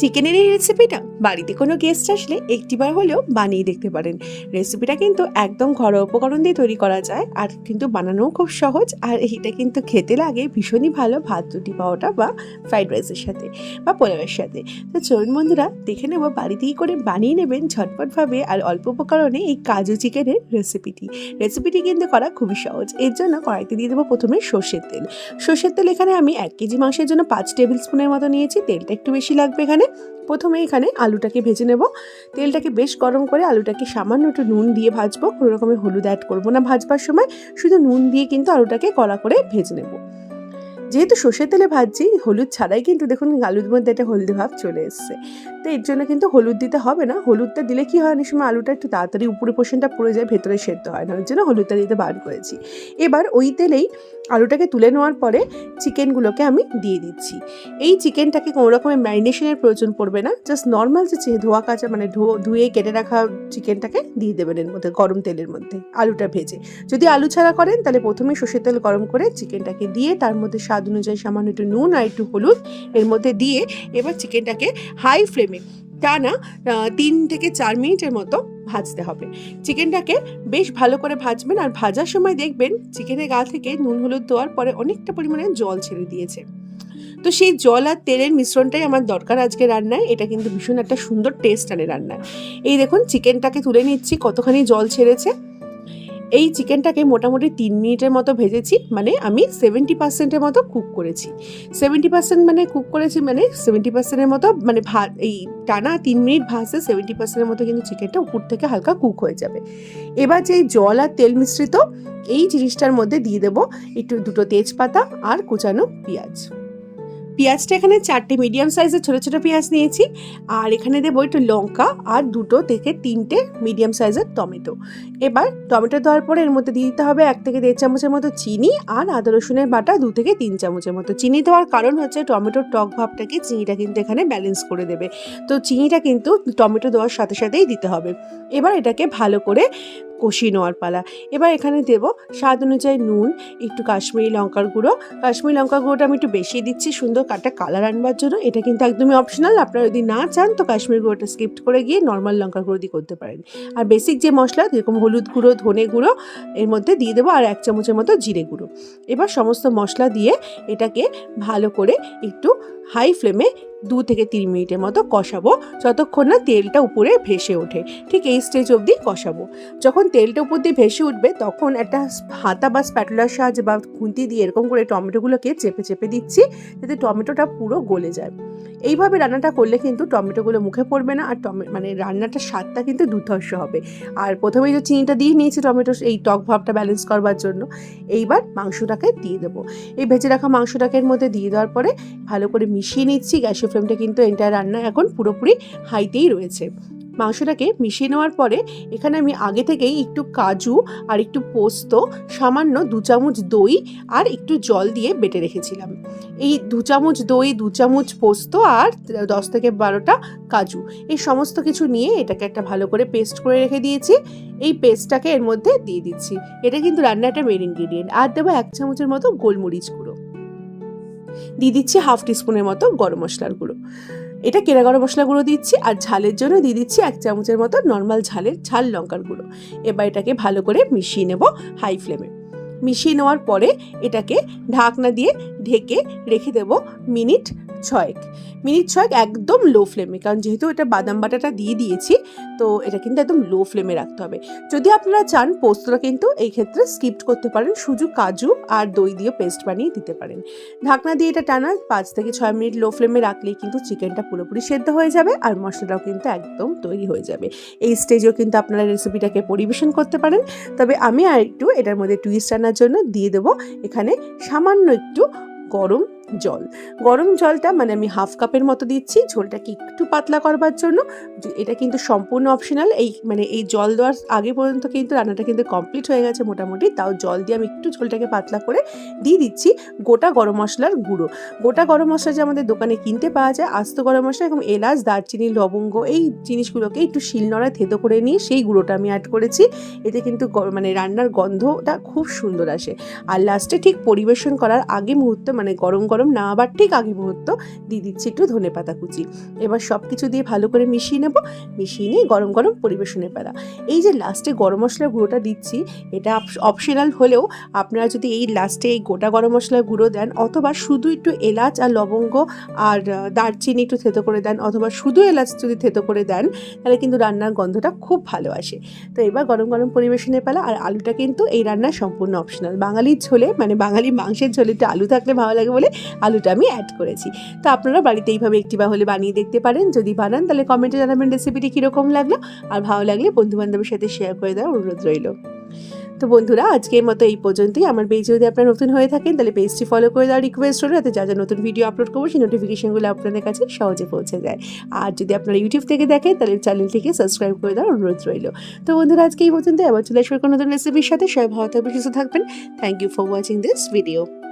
চিকেনের এই রেসিপিটা বাড়িতে কোনো গেস্ট আসলে একটিবার হলেও বানিয়ে দেখতে পারেন। রেসিপিটা কিন্তু একদম ঘরোয়া উপকরণ দিয়ে তৈরি করা যায় আর কিন্তু বানানোও খুব সহজ আর এইটা কিন্তু খেতে লাগে ভীষণই ভালো ভাত রুটি পাওয়াটা বা ফ্রাইড রাইসের সাথে বা পোলাওয়ের সাথে। তো চলুন বন্ধুরা, দেখে নেব বাড়িতেই করে বানিয়ে নেবেন ঝটপটভাবে আর অল্প উপকরণে এই কাজু চিকেনের রেসিপিটি রেসিপিটি কিন্তু করা খুবই সহজ। এর জন্য কড়াইতে দিয়ে দেবো প্রথমে সর্ষের তেল। সর্ষের তেল এখানে আমি এক কেজি মাংসের জন্য পাঁচ টেবিল স্পুনের মতো নিয়েছি। তেলটা একটু বেশি লাগবে এখানে। প্রথমে এখানে আলুটাকে ভেজে নেব। তেলটাকে বেশ গরম করে আলুটাকে সামান্য একটু নুন দিয়ে ভাজবো। কোনো রকমের হলুদ অ্যাড করব না ভাজবার সময়। শুধু নুন দিয়ে কিন্তু আলুটাকে কড়া করে ভেজে নেব। যেহেতু সর্ষের তেলে ভাজছি, হলুদ ছাড়াই কিন্তু দেখুন আলুর মধ্যে একটা হলদি ভাব চলে এসছে। তো এর জন্য কিন্তু হলুদ দিতে হবে না। হলুদটা দিলে কি হয়? অনেক সময় আলুটা একটু তাড়াতাড়ি উপরে পোষণটা পড়ে যায়, ভেতরে সেদ্ধ হয় না। ওর জন্য হলুদটা দিতে বার করেছি। এবার ওই তেলেই আলুটাকে তুলে নেওয়ার পরে চিকেনগুলোকে আমি দিয়ে দিচ্ছি। এই চিকেনটাকে কোনো রকমের ম্যারিনেশনের প্রয়োজন পড়বে না। জাস্ট নর্মাল যে ধোয়া কাঁচা মানে ধুয়ে কেটে রাখা চিকেনটাকে দিয়ে দেবেন এর মধ্যে, গরম তেলের মধ্যে, আলুটা ভেজে। যদি আলু ছাড়া করেন, তাহলে প্রথমে সর্ষের তেল গরম করে চিকেনটাকে দিয়ে তার মধ্যে স্বাদ অনুযায়ী সামান্য একটু নুন আর একটু হলুদ এর মধ্যে দিয়ে এবার চিকেনটাকে হাই ফ্লেমে টানা আহ, তিন থেকে চার মিনিটের মতো ভাজতে হবে। চিকেনটাকে বেশ ভালো করে ভাজবেন আর ভাজার সময় দেখবেন চিকেনের গা থেকে নুন হলুদ দেওয়ার পরে অনেকটা পরিমাণে জল ছেড়ে দিয়েছে। তো সেই জল আর তেলের মিশ্রণটাই আমার দরকার আজকে রান্নায়। এটা কিন্তু ভীষণ একটা সুন্দর টেস্ট আনে রান্নায়। এই দেখুন চিকেনটাকে তুলে নিচ্ছি কতখানি জল ছেড়েছে। এই চিকেনটাকে মোটামুটি তিন মিনিটের মতো ভেজেছি মানে আমি সেভেন্টি পার্সেন্টের মতো কুক করেছি। সেভেন্টি পার্সেন্ট মানে কুক করেছি মানে সেভেন্টি পার্সেন্টের মতো মানে ভা, এই টানা তিন মিনিট ভাজতে সেভেন্টি পার্সেন্টের মতো কিন্তু চিকেনটা উপর থেকে হালকা কুক হয়ে যাবে। এবার যে জল আর তেল মিশ্রিত এই জিনিসটার মধ্যে দিয়ে দেবো একটু দুটো তেজপাতা আর কুচানো পেঁয়াজ। পেঁয়াজটা এখানে চারটে মিডিয়াম সাইজের ছোটো ছোটো পেঁয়াজ নিয়েছি। আর এখানে দেবো একটু লঙ্কা আর দুটো থেকে তিনটে মিডিয়াম সাইজের টমেটো। এবার টমেটো দেওয়ার পরে এর মধ্যে দিয়ে দিতে হবে এক থেকে দেড় চামচের মতো চিনি আর আদা, রসুনের বাটা দু থেকে তিন চামচের মতো। চিনি দেওয়ার কারণ হচ্ছে টমেটোর টক ভাবটাকে চিনিটা কিন্তু এখানে ব্যালেন্স করে দেবে। তো চিনিটা কিন্তু টমেটো দেওয়ার সাথে সাথেই দিতে হবে। এবার এটাকে ভালো করে কষিয়ে নেওয়ার পালা। এবার এখানে দেবো স্বাদ অনুযায়ী নুন, একটু কাশ্মীরি লঙ্কার গুঁড়ো। কাশ্মীরি লঙ্কার গুঁড়োটা আমি একটু বেশি দিচ্ছি, সুন্দর কাটা কালার আনবার জন্য। এটা কিন্তু একদমই অপশনাল আপনারা যদি না চান তো কাশ্মীরি গুঁড়োটা স্কিপ্ট করে গিয়ে নর্মাল লঙ্কার গুঁড়ো দিয়ে করতে পারেন। আর বেসিক যে মশলা, যেরকম হলুদ গুঁড়ো, ধনে গুঁড়ো, এর মধ্যে দিয়ে দেবো আর এক চামচের মতো জিরে গুঁড়ো। এবার সমস্ত মশলা দিয়ে এটাকে ভালো করে একটু হাই ফ্লেমে দু থেকে তিন মিনিটের মতো কষাবো, যতক্ষণ না তেলটা উপরে ভেসে ওঠে। ঠিক এই স্টেজ অবধি কষাবো। যখন তেলটা উপর দিয়ে ভেসে উঠবে, তখন একটা হাতা বা স্প্যাটুলার সাহায্যে বা খুন্তি দিয়ে এরকম করে টমেটোগুলোকে চেপে চেপে দিচ্ছি, যাতে টমেটোটা পুরো গলে যায়। এইভাবে রান্নাটা করলে কিন্তু টমেটোগুলো মুখে পড়বে না, আর টমে মানে রান্নাটার স্বাদটা কিন্তু দুর্ধর্ষ হবে। আর প্রথমেই যে চিনিটা দিয়ে নিয়েছি টমেটো এই টক ভাবটা ব্যালেন্স করবার জন্য, এইবার মাংসটাকে দিয়ে দেবো। এই ভেজে রাখা মাংসটাকে এর মধ্যে দিয়ে দেওয়ার পরে ভালো করে মিশিয়ে নিচ্ছি, গ্যাসের ফ্লেমটা কিন্তু এন্টার রান্না এখন পুরোপুরি হাইতেই রয়েছে। মাংসটাকে মিশিয়ে নেওয়ার পরে এখানে আমি আগে থেকেই একটু কাজু আর একটু পোস্ত, সামান্য দু চামচ দই আর একটু জল দিয়ে বেটে রেখেছিলাম। এই দু চামচ দই, দু চামচ পোস্ত আর দশ থেকে বারোটা কাজু, এই সমস্ত কিছু নিয়ে এটাকে একটা ভালো করে পেস্ট করে রেখে দিয়েছি। এই পেস্টটাকে এর মধ্যে দিয়ে দিচ্ছি। এটা কিন্তু রান্নার একটা মেন ইনগ্রিডিয়েন্ট আর দেবো এক চামচের মতো গোলমরিচ গুঁড়ো। দিয়ে দিচ্ছি হাফ টিস্পুনের মতো গরম মশলার গুঁড়ো। এটা কেনা গরম মশলা গুঁড়ো দিচ্ছি আর ঝালের জন্য দিয়ে দিচ্ছি এক চামচের মতো নর্মাল ঝালের ঝাল লঙ্কার গুঁড়ো। এবার এটাকে ভালো করে মিশিয়ে নেব হাই ফ্লেমে মিশিয়ে নেওয়ার পরে এটাকে ঢাকনা দিয়ে ঢেকে রেখে দেব মিনিট ছয়েক। মিনিট ছয়েক একদম লো ফ্লেমে, কারণ যেহেতু এটা বাদাম বাটাটা দিয়ে দিয়েছি, তো এটা কিন্তু একদম লো ফ্লেমে রাখতে হবে। যদি আপনারা চান, পোস্তটা কিন্তু এই ক্ষেত্রে স্কিপ করতে পারেন শুধু কাজু আর দই দিয়ে পেস্ট বানিয়ে দিতে পারেন। ঢাকনা দিয়ে এটা টানা পাঁচ থেকে ছয় মিনিট লো ফ্লেমে রাখলেই কিন্তু চিকেনটা পুরোপুরি সেদ্ধ হয়ে যাবে আর মশলাটাও কিন্তু একদম তৈরি হয়ে যাবে। এই স্টেজেও কিন্তু আপনারা রেসিপিটাকে পরিবেশন করতে পারেন। তবে আমি আর একটু এটার মধ্যে টুইস্ট আনার জন্য দিয়ে দেবো এখানে সামান্য একটু গরম জল। গরম জলটা মানে আমি হাফ কাপের মতো দিচ্ছি, ঝোলটাকে একটু পাতলা করবার জন্য। এটা কিন্তু সম্পূর্ণ অপশনাল এই মানে এই জল দেওয়ার আগে পর্যন্ত কিন্তু রান্নাটা কিন্তু কমপ্লিট হয়ে গেছে মোটামুটি। তাও জল দিয়ে আমি একটু ঝোলটাকে পাতলা করে দিয়ে দিচ্ছি গোটা গরম মশলার গুঁড়ো। গোটা গরম মশলা যে আমাদের দোকানে কিনতে পাওয়া যায়, আস্ত গরম মশলা এবং এলাচ, দারচিনি, লবঙ্গ, এই জিনিসগুলোকে একটু শিলনোড়ায় থেতো করে নিয়ে সেই গুঁড়োটা আমি অ্যাড করেছি। এতে কিন্তু মানে রান্নার গন্ধটা খুব সুন্দর আসে। আর লাস্টে ঠিক পরিবেশন করার আগে মুহূর্তে মানে গরম গরম গরম না, আবার ঠিক আগে মুহূর্ত দিয়ে দিচ্ছি একটু ধনে পাতা কুচি। এবার সব কিছু দিয়ে ভালো করে মিশিয়ে নেব, মিশিয়ে নিয়ে গরম গরম পরিবেশনের পালা এই যে লাস্টে গরম মশলার গুঁড়োটা দিচ্ছি, এটা অপশনাল হলেও আপনারা যদি এই লাস্টে এই গোটা গরম মশলার গুঁড়ো দেন, অথবা শুধু একটু এলাচ আর লবঙ্গ আর দারচিনি একটু থেতো করে দেন, অথবা শুধু এলাচ যদি থেতো করে দেন, তাহলে কিন্তু রান্নার গন্ধটা খুব ভালো আসে। তো এবার গরম গরম পরিবেশনের পালা, আর আলুটা কিন্তু এই রান্না সম্পূর্ণ অপশনাল বাঙালির ঝোলে মানে বাঙালি মাংসের ঝোলে একটু আলু থাকলে ভালো লাগে বলে আলুটা আমি অ্যাড করেছি। তো আপনারা বাড়িতে এইভাবে একটি বা হলে বানিয়ে দেখতে পারেন। যদি বানান, তাহলে কমেন্টে জানাবেন রেসিপিটি কীরকম লাগল। আর ভালো লাগলে বন্ধু বান্ধবের সাথে শেয়ার করে দেওয়ার অনুরোধ রইল। তো বন্ধুরা, আজকের মতো এই পর্যন্তই। আমার পেজ যদি আপনারা নতুন হয়ে থাকেন, তাহলে পেজটি ফলো করে দেওয়ার রিকোয়েস্ট হলো যাতে যা যা নতুন ভিডিও আপলোড করব, সেই নোটিফিকেশনগুলো আপনাদের কাছে সহজে পৌঁছে যায়। আর যদি আপনারা ইউটিউব থেকে দেখেন, তাহলে চ্যানেলটিকে সাবস্ক্রাইব করে দেওয়ার অনুরোধ রইল। তো বন্ধুরা, আজকে এই পর্যন্ত আবার চলে আসবে কোনো নতুন রেসিপির সাথে। সবাই ভালো থাকবে সুস্থ থাকবেন। Thank you for watching this video